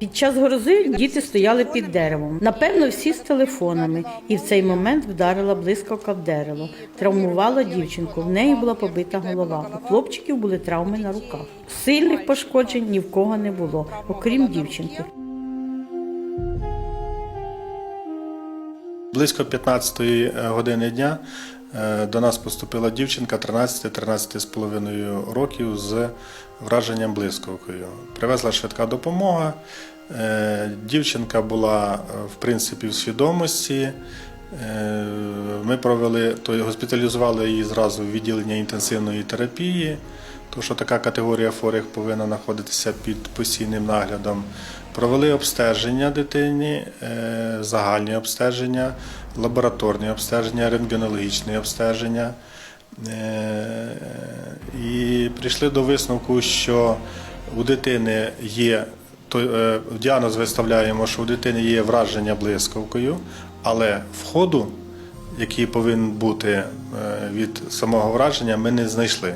Під час грози діти стояли під деревом. Напевно, всі з телефонами, і в цей момент вдарила блискавка в дерево. Травмувала дівчинку. В неї була побита голова. У хлопчиків були травми на руках. Сильних пошкоджень ні в кого не було, окрім дівчинки. Близько 15-ї години дня е, до нас поступила дівчинка 13-13,5 років з враженням блискавкою. Привезла швидка допомога. Е, Дівчинка була е, в принципі в свідомості. Е, Ми провели, то госпіталізували її зразу в відділення інтенсивної терапії, тому що така категорія хворих повинна знаходитися під постійним наглядом. Провели обстеження дитині, е, загальні обстеження, лабораторні обстеження, рентгенологічні обстеження. Е, І прийшли до висновку, що у дитини є то е, діагноз виставляємо, що у дитини є враження блискавкою, але входу, який повинен бути від самого враження, ми не знайшли.